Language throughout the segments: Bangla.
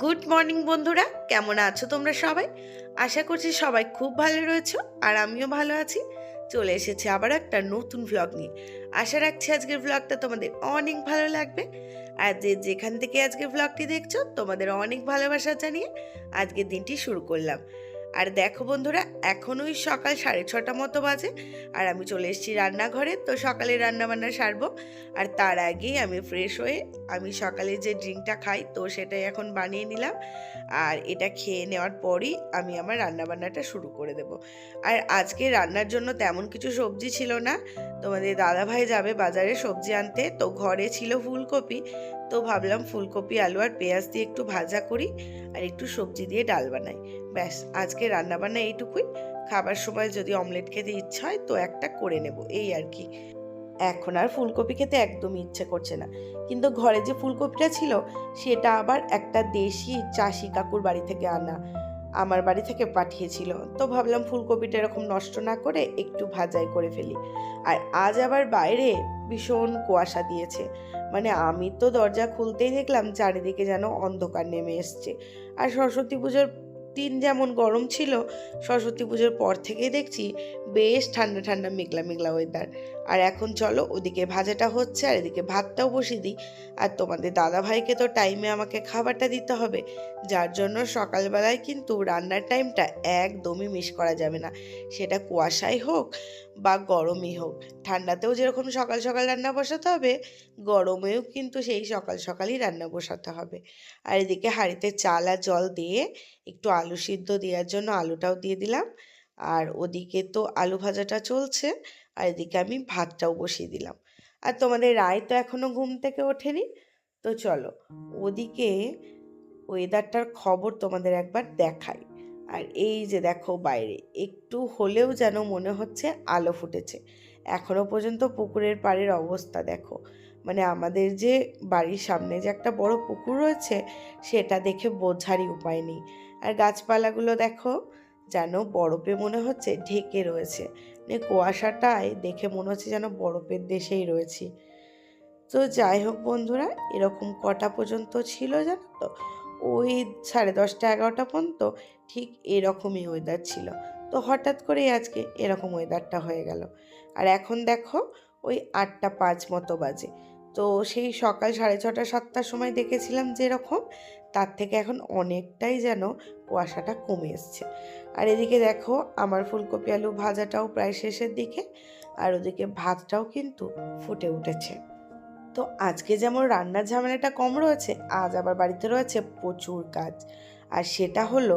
গুড মর্নিং বন্ধুরা। কেমন আছো তোমরা সবাই? আশা করছি সবাই খুব ভালো রয়েছো আর আমিও ভালো আছি। চলে এসেছি আবার একটা নতুন ভ্লগ নিয়ে। আশা রাখছি আজকের ভ্লগটা তোমাদের অনেক ভালো লাগবে। আর যে যেখান থেকে আজকের ভ্লগটি দেখছ, তোমাদের অনেক ভালোবাসা জানিয়ে আজকের দিনটি শুরু করলাম। আর দেখো বন্ধুরা এখন ওই সকাল সাড়ে ছটা মতো বাজে আর আমি চলে এসেছি রান্নাঘরে, তো সকালে রান্না বান্না সারবো। আর তার আগেই আমি ফ্রেশ হয়ে আমি সকালে যে ড্রিঙ্কটা খাই, তো সেটাই এখন বানিয়ে নিলাম। আর এটা খেয়ে নেওয়ার পরই আমি আমার রান্নাবান্নাটা শুরু করে দেব। আর আজকে রান্নার জন্য তেমন কিছু সবজি ছিল না। তোমাদের দাদাভাই যাবে বাজারে সবজি আনতে, তো ঘরে ছিল ফুলকপি, তো ভাবলাম ফুলকপি, আলু আর পেঁয়াজ দিয়ে একটু ভাজা করি আর একটু সবজি দিয়ে ডাল বানাই। ব্যাস, আজকে রান্নাবান্না এইটুকুই। খাবার সময় যদি অমলেট খেতে ইচ্ছা হয়, তো একটা করে নেব, এই আর কি। এখন আর ফুলকপি খেতে একদমই ইচ্ছে করছে না। কিন্তু ঘরে যে ফুলকপিটা ছিল, সেটা আবার একটা দেশি চাষি কাকুর বাড়ি থেকে আনা, আমার বাড়ি থেকে পাঠিয়েছিল। তো ভাবলাম ফুলকপিটা এরকম নষ্ট না করে একটু ভাজাই করে ফেলি। আর আজ আবার বাইরে ভীষণ কুয়াশা দিয়েছে। মানে আমি তো দরজা খুলতেই দেখলাম, চারিদিকে যেন অন্ধকার নেমে এসছে। আর সরস্বতী পুজোর দিন যেমন গরম ছিল, সরস্বতী পুজোর পর থেকেই দেখছি বেশ ঠান্ডা ঠান্ডা মেঘলা মেঘলা ওয়েদার আর এখন চলো, ওদিকে ভাজাটা হচ্ছে আর এদিকে ভাতটাও বসিয়ে দিই। আর তোমাদের দাদা ভাইকে তো টাইমে আমাকে খাবারটা দিতে হবে, যার জন্য সকালবেলায় কিন্তু রান্নার টাইমটা একদমই মিস করা যাবে না। সেটা কুয়াশাই হোক বা গরমই হোক, ঠান্ডাতেও যেরকম সকাল সকাল রান্না বসাতে হবে, গরমেও কিন্তু সেই সকাল সকালই রান্না বসাতে হবে। আর এদিকে হাঁড়িতে চাল আর জল দিয়ে একটু আলু সিদ্ধ দেওয়ার জন্য আলুটাও দিয়ে দিলাম। আর ওদিকে তো আলু ভাজাটা চলছে, আর এদিকে আমি ভাতটাও বসিয়ে দিলাম। আর তোমাদের রায় তো এখনও ঘুম থেকে ওঠেনি, তো চলো ওদিকে ওয়েদারটার খবর তোমাদের একবার দেখাই। আর এই যে দেখো বাইরে, একটু হলেও যেন মনে হচ্ছে আলো ফুটেছে। এখনও পর্যন্ত পুকুরের পাড়ের অবস্থা দেখো। মানে আমাদের যে বাড়ির সামনে যে একটা বড় পুকুর রয়েছে, সেটা দেখে বোঝারই উপায় নেই। আর গাছপালাগুলো দেখো যেন বরফে মনে হচ্ছে ঢেকে রয়েছে। মানে কুয়াশাটায় দেখে মনে হচ্ছে যেন বরফের দেশেই রয়েছি। তো যাই হোক বন্ধুরা, এরকম কটা পর্যন্ত ছিল জানো তো? ওই সাড়ে দশটা, এগারোটা পর্যন্ত ঠিক এরকমই ওয়েদার ছিল। তো হঠাৎ করেই আজকে এরকম ওয়েদারটা হয়ে গেল। আর এখন দেখো, ওই আটটা পাঁচ মতো বাজে। তো সেই সকাল সাড়ে ছটা, সাতটার সময় দেখেছিলাম যেরকম তার থেকে এখন অনেকটাই যেন কুয়াশাটা কমে এসছে। আর এদিকে দেখো, আমার ফুলকপি আলু ভাজাটাও প্রায় শেষের দিকে, আর ওদিকে ভাতটাও কিন্তু ফুটে উঠেছে। তো আজকে যেমন রান্নার ঝামেলাটা কম রয়েছে, আজ আবার বাড়িতে রয়েছে প্রচুর কাজ। আর সেটা হলো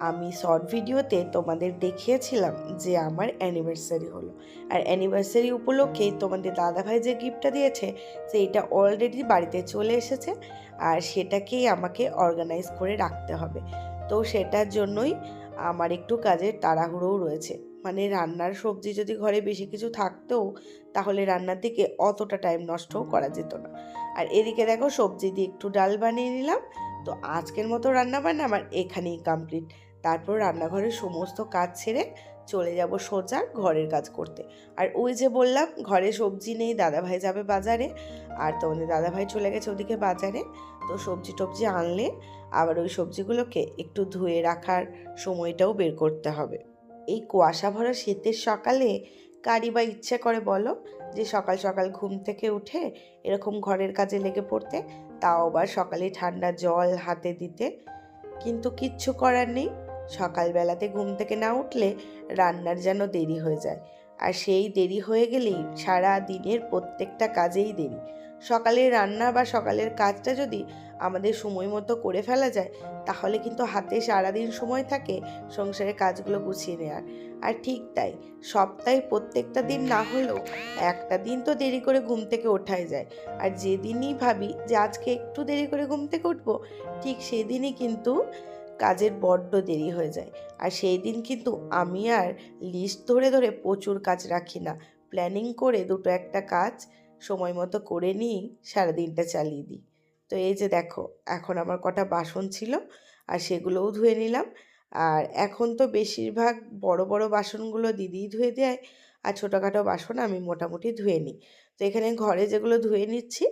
আমি শর্ট ভিডিওতে তোমাদের দেখিয়েছিলাম যে আমার অ্যানিভার্সারি হলো। আর অ্যানিভার্সারি উপলক্ষে তোমাদের দাদাভাই যে গিফটটা দিয়েছে, সেইটা অলরেডি বাড়িতে চলে এসেছে আর সেটাকেই আমাকে অর্গানাইজ করে রাখতে হবে। তো সেটার জন্যই আমার একটু কাজের তাড়াহুড়োও রয়েছে। মানে রান্নার সবজি যদি ঘরে বেশি কিছু থাকতেও, তাহলে রান্নার দিকে অতটা টাইম নষ্টও করা যেত না। আর এদিকে দেখো সবজি দিয়ে একটু ডাল বানিয়ে নিলাম। তো আজকের মতো রান্না বান্না আমার এখানেই কমপ্লিট তারপর রান্নাঘরের সমস্ত কাজ ছেড়ে চলে যাব সোজা ঘরের কাজ করতে। আর ওই যে বললাম, ঘরে সবজি নেই, দাদাভাই যাবে বাজারে। আর তোমাদের দাদাভাই চলে গেছে ওদিকে বাজারে। তো সবজি টবজি আনলে আবার ওই সবজিগুলোকে একটু ধুয়ে রাখার সময়টাও বের করতে হবে। এই কুয়াশা ভরা শীতের সকালে কারি বা ইচ্ছে করে বলো যে সকাল সকাল ঘুম থেকে উঠে এরকম ঘরের কাজে লেগে পড়তে তাও আবার সকালে ঠান্ডা জল হাতে দিতে। কিন্তু কিচ্ছু করার নেই। সকালবেলাতে ঘুম থেকে না উঠলে রান্নার যেন দেরি হয়ে যায়। আর সেই দেরি হয়ে গেলেই সারা দিনের প্রত্যেকটা কাজেই দেরি। সকালে রান্না বা সকালের কাজটা যদি আমাদের সময় মতো করে ফেলা যায়, তাহলে কিন্তু হাতে সারাদিন সময় থাকে সংসারের কাজগুলো গুছিয়ে নেওয়ার আর ঠিক তাই, সপ্তাহে প্রত্যেকটা দিন না হলেও একটা দিন তো দেরি করে ঘুম থেকে ওঠাই যায়। আর যেদিনই ভাবি যে আজকে একটু দেরি করে ঘুম থেকে উঠবো, ঠিক সেদিনই কিন্তু কাজের বড্ড দেরি হয়ে যায়। আর সেই দিন কিন্তু আমি আর লিস্ট ধরে ধরে প্রচুর কাজ রাখি না। প্ল্যানিং করে দুটো একটা কাজ সময় মতো করে নিয়েই সারাদিনটা চালিয়ে দিই। তো এই যে দেখো, এখন আমার কটা বাসন ছিল আর সেগুলোও ধুয়ে নিলাম। আর এখন তো বেশিরভাগ বড় বড় বাসনগুলো দিদিই ধুয়ে দেয়। আর ছোটোখাটো বাসন আমি মোটামুটি ধুয়ে নিই। তো এখানে ঘরে যেগুলো ধুয়ে নিচ্ছি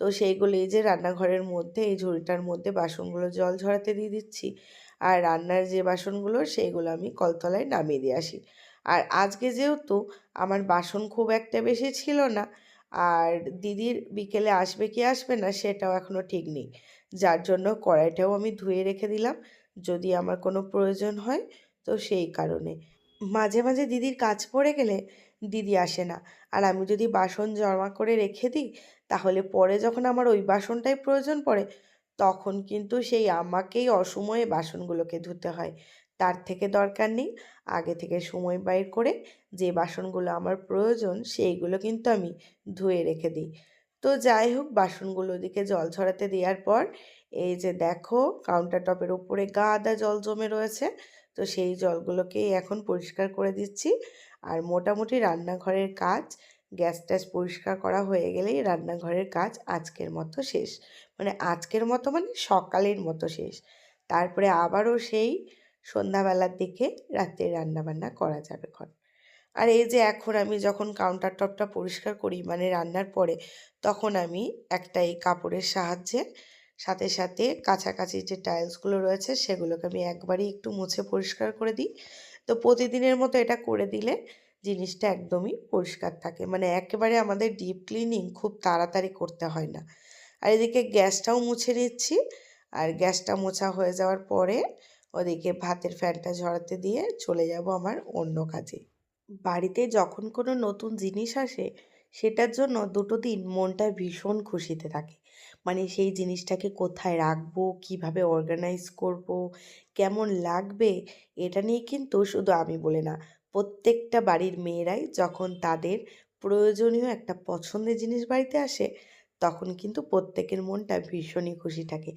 তো সেইগুলো এই যে রান্নাঘরের মধ্যে, এই ঝুড়িটার মধ্যে বাসনগুলো জল ঝরাতে দিয়ে দিচ্ছি। আর রান্নার যে বাসনগুলো সেইগুলো আমি কলতলায় নামিয়ে দিয়ে আসি। আর আজকে যেহেতু আমার বাসন খুব একটা বেশি ছিল না, আর দিদির বিকেলে আসবে কি আসবে না, সেটাও এখনও ঠিক নেই। যার জন্য কড়াইটাও আমি ধুয়ে রেখে দিলাম, যদি আমার কোনো প্রয়োজন হয়, তো সেই কারণে। মাঝে মাঝে দিদির কাজ পড়ে গেলে দিদি আসে না। আর আমি যদি বাসন জমা করে রেখে দিই তাহলে পরে যখন আমার ওই বাসনটাই প্রয়োজন পড়ে, তখন কিন্তু সেই আমাকেই অসময়ে বাসনগুলোকে ধুতে হয়। তার থেকে দরকার নেই। আগে থেকে সময় বাইর করে যে বাসনগুলো আমার প্রয়োজন, সেইগুলো কিন্তু আমি ধুয়ে রেখে দিই। তো যাই হোক বাসনগুলো দিকে জল ছড়াতে দেওয়ার পর, এই যে দেখো কাউন্টার টপের উপরে গাদা জল জমে রয়েছে, তো সেই জলগুলোকেই এখন পরিষ্কার করে দিচ্ছি। আর মোটামুটি রান্নাঘরের কাজ গ্যাস ট্যাস পরিষ্কার করা হয়ে গেলেই রান্নাঘরের কাজ আজকের মতো শেষ। মানে আজকের মতো মানে সকালের মতো শেষ। তারপরে আবারও সেই সন্ধ্যাবেলার দিকে রাতে রান্নাবান্না করা যাবে খন আর এই যে এখন আমি যখন কাউন্টার টপটা পরিষ্কার করি মানে রান্নার পরে, তখন আমি একটা এই কাপড়ের সাহায্যে সাথে সাথে কাছাকাছি যে টাইলসগুলো রয়েছে, সেগুলোকে আমি একবারই একটু মুছে পরিষ্কার করে দিই। তো প্রতিদিনের মতো এটা করে দিলে জিনিসটা একদমই পরিষ্কার থাকে। মানে একেবারে আমাদের ডিপ ক্লিনিং খুব তাড়াতাড়ি করতে হয় না। আর এদিকে গ্যাসটাও মুছে নিচ্ছি। আর গ্যাসটা মোছা হয়ে যাওয়ার পরে ওদিকে ভাতের ফ্যানটা ঝরাতে দিয়ে চলে যাব আমার অন্য কাজে। বাড়িতে যখন কোনো নতুন জিনিস আসে, সেটার জন্য দুটো দিন মনটা ভীষণ খুশিতে থাকে। মানে সেই জিনিসটাকে কোথায় রাখব? কীভাবে অর্গানাইজ করব? কেমন লাগবে? এটা নিয়ে কিন্তু শুধু আমি বলে না, প্রত্যেকটা বাড়ির মেয়েরাই যখন তাদের প্রয়োজনীয় একটা পছন্দের জিনিস বাড়িতে আসে, তখন কিন্তু প্রত্যেকের মনটা ভীষণই খুশি থাকে।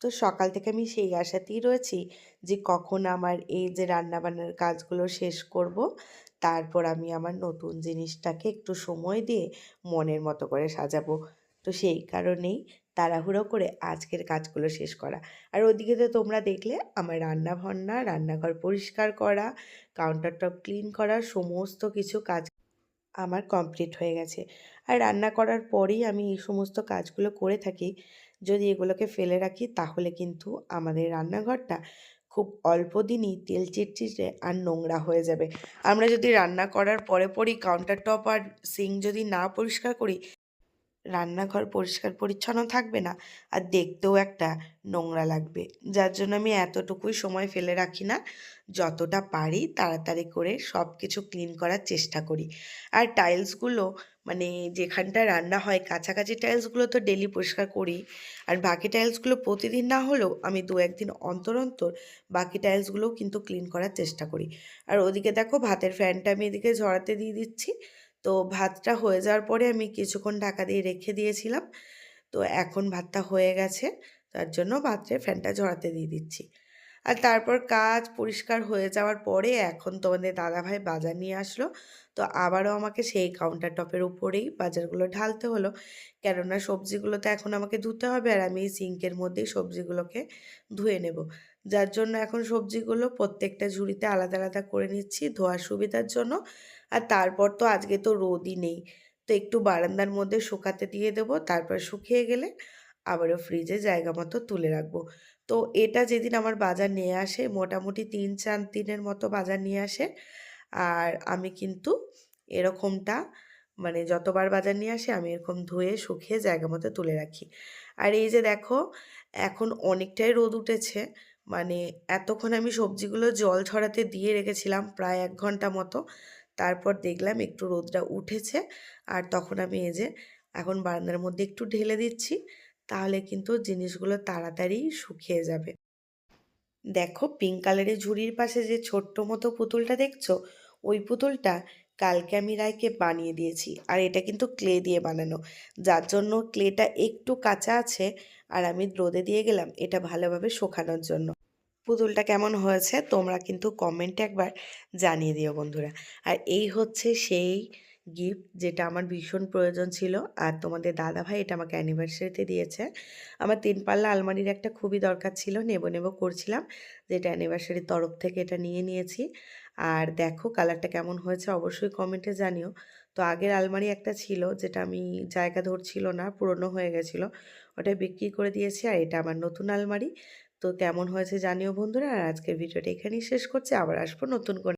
তো সকাল থেকে আমি সেই আশাতেই রয়েছি যে কখন আমার এই যে রান্নাবান্নার কাজগুলো শেষ করব, তারপর আমি আমার নতুন জিনিসটাকে একটু সময় দিয়ে মনের মতো করে সাজাবো। তো সেই কারণেই তাড়াহুড়ো করে আজকের কাজগুলো শেষ করা। আর ওদিকে তো তোমরা দেখলে আমার রান্না বান্না রান্নাঘর পরিষ্কার করা কাউন্টার টপ ক্লিন করা, সমস্ত কিছু কাজ আমার কমপ্লিট হয়ে গেছে। আর রান্না করার পরেই আমি এই সমস্ত কাজগুলো করে থাকি। যদি এগুলোকে ফেলে রাখি তাহলে কিন্তু আমাদের রান্নাঘরটা খুব অল্প দিনই তেল চিটচিটে আর নোংরা হয়ে যাবে। আমরা যদি রান্না করার পরে পরই কাউন্টার টপ আর সিং যদি না পরিষ্কার করি রান্নাঘর পরিষ্কার পরিচ্ছন্ন থাকবে না, আর দেখতেও একটা নোংরা লাগবে। যার জন্য আমি এতটুকুই সময় ফেলে রাখি না, যতটা পারি তাড়াতাড়ি করে সব কিছু ক্লিন করার চেষ্টা করি। আর টাইলসগুলো মানে যেখানটা রান্না হয়, কাছাকাছি টাইলসগুলো তো ডেলি পরিষ্কার করি, আর বাকি টাইলসগুলো প্রতিদিন না হলেও আমি দু একদিন অন্তর অন্তর বাকি টাইলসগুলোও কিন্তু ক্লিন করার চেষ্টা করি। আর ওদিকে দেখো ভাতের ফ্যানটা আমি এদিকে ঝরাতে দিয়ে দিচ্ছি তো ভাতটা হয়ে যাওয়ার পরে আমি কিছুক্ষণ ঢাকা দিয়ে রেখে দিয়েছিলাম। তো এখন ভাতটা হয়ে গেছে, তার জন্য ভাতের ফ্যানটা ঝরাতে দিয়ে দিচ্ছি। আর তারপর কাজ পরিষ্কার হয়ে যাওয়ার পরে এখন তোমাদের দাদাভাই বাজার নিয়ে আসলো। তো আবারও আমাকে সেই কাউন্টার টপের উপরেই বাজারগুলো ঢালতে হলো। কেননা সবজিগুলো তো এখন আমাকে ধুতে হবে আর আমি সিঙ্কের মধ্যেই সবজিগুলোকে ধুয়ে নেব। যার জন্য এখন সবজিগুলো প্রত্যেকটা ঝুড়িতে আলাদা আলাদা করে নিচ্ছি ধোয়ার সুবিধার জন্য। আর তারপর তো আজকে তো রোদই নেই। তো একটু বারান্দার মধ্যে শুকাতে দিয়ে দেবো, তারপর শুকিয়ে গেলে আবারও ফ্রিজে জায়গা মতো তুলে রাখব। তো এটা যেদিন আমার বাজার নিয়ে আসে, মোটামুটি তিন চার দিনের মতো বাজার নিয়ে আসে। আর আমি কিন্তু এরকমটা মানে যতবার বাজার নিয়ে আসে, আমি এরকম ধুয়ে শুকিয়ে জায়গা মতো তুলে রাখি। আর এই যে দেখো, এখন অনেকটাই রোদ উঠেছে। মানে এতক্ষণ আমি সবজিগুলো জল ছড়াতে দিয়ে রেখেছিলাম, প্রায় এক ঘণ্টা মতো। তারপর দেখলাম একটু রোদটা উঠেছে, আর তখন আমি এই যে এখন বারান্দার মধ্যে একটু ঢেলে দিচ্ছি, তাহলে কিন্তু জিনিসগুলো তাড়াতাড়ি শুকিয়ে যাবে। দেখো পিঙ্ক কালারের ঝুড়ির পাশে যে ছোট্ট মতো পুতুলটা দেখছ, ওই পুতুলটা কালকে আমি রায়কে বানিয়ে দিয়েছি, আর এটা কিন্তু ক্লে দিয়ে বানানো। যার জন্য ক্লেটা একটু কাঁচা আছে, আর আমি রোদে দিয়ে গেলাম এটা ভালোভাবে শুকানোর জন্য। পুতুলটা কেমন হয়েছে তোমরা কিন্তু কমেন্টে একবার জানিয়ে দিও বন্ধুরা। আর এই হচ্ছে সেই গিফট যেটা আমার ভীষণ প্রয়োজন ছিল আর তোমাদের দাদা ভাই এটা আমাকে অ্যানিভার্সারিতে দিয়েছে। আমার তিন পাল্লা আলমারির একটা খুবই দরকার ছিল, নেব নেব করছিলাম, যেটা অ্যানিভার্সারির তরফ থেকে এটা নিয়ে নিয়েছি। আর দেখো কালারটা কেমন হয়েছে অবশ্যই কমেন্টে জানিও। তো আগের আলমারি একটা ছিল যেটা আমি জায়গা ধরছিল না, পুরনো হয়ে গেছিল ওটা বিক্রি করে দিয়েছি আর এটা আমার নতুন আলমারি। তো কেমন হয়েছে জানিও বন্ধুরা। আর আজকের ভিডিওটা এখানেই শেষ করছি। আবার আসব নতুন করে